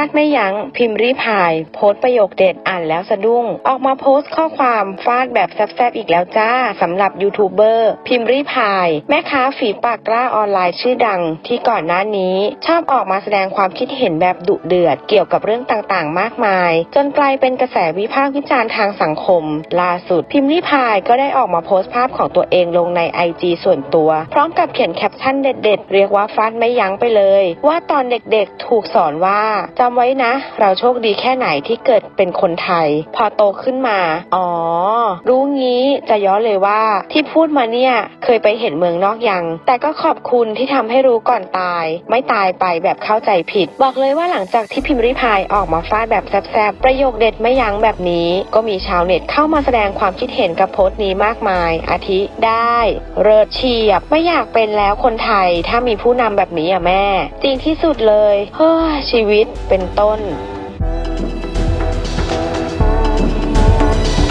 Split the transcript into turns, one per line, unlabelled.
าดไม่ยัง้งพิมพ์รีพาย โพสต์ประโยคเด็ดอ่านแล้วสะดุ้ง ออกมาโพสต์ข้อความฟาดแบบแซบๆอีกแล้วจ้าสำหรับยูทูบเบอร์พิมพ์รีพาย แม่ค้าฝีปากกล้าออนไลน์ชื่อดัง ที่ก่อนหน้านี้ ชอบออกมาแสดงความคิดเห็นแบบดุเดือด เกี่ยวกับเรื่องต่างๆ มากมาย จนกลายเป็นกระแสวิพากษ์วิจารณ์ทางสังคม ล่าสุด พิมพ์รีพายก็ได้ออกมาโพสต์ภาพของตัวเองลงในไอจส่วนตัว พร้อมกับเขียนแคปชั่นเด็ด ๆ เรียกว่าฟาดไม่ยั้งไปเลย ว่าตอนเด็กๆ ถูกสอนว่าจำไว้นะ เราโชคดีแค่ไหนที่เกิดเป็นคนไทย พอโตขึ้นมา อ๋อ นี้จะย้อนเลยว่าที่พูดมาเนี่ยเคยไปเห็นเมืองนอกยัง แต่ก็ขอบคุณที่ทำให้รู้ก่อนตาย ไม่ตายไปแบบเข้าใจผิด บอกเลยว่าหลังจากที่พิมพ์ริพายออกมาฟาดแบบแซบๆประโยคเด็ดไม่ยั้งแบบนี้ ก็มีชาวเน็ตเข้ามาแสดงความคิดเห็นกับโพสต์นี้มากมาย อาทิได้ เริดเฉียบไม่อยากเป็นแล้วคนไทยถ้ามีผู้นำแบบนี้อะแม่ จริงที่สุดเลยเฮ้ยชีวิตเป็นต้น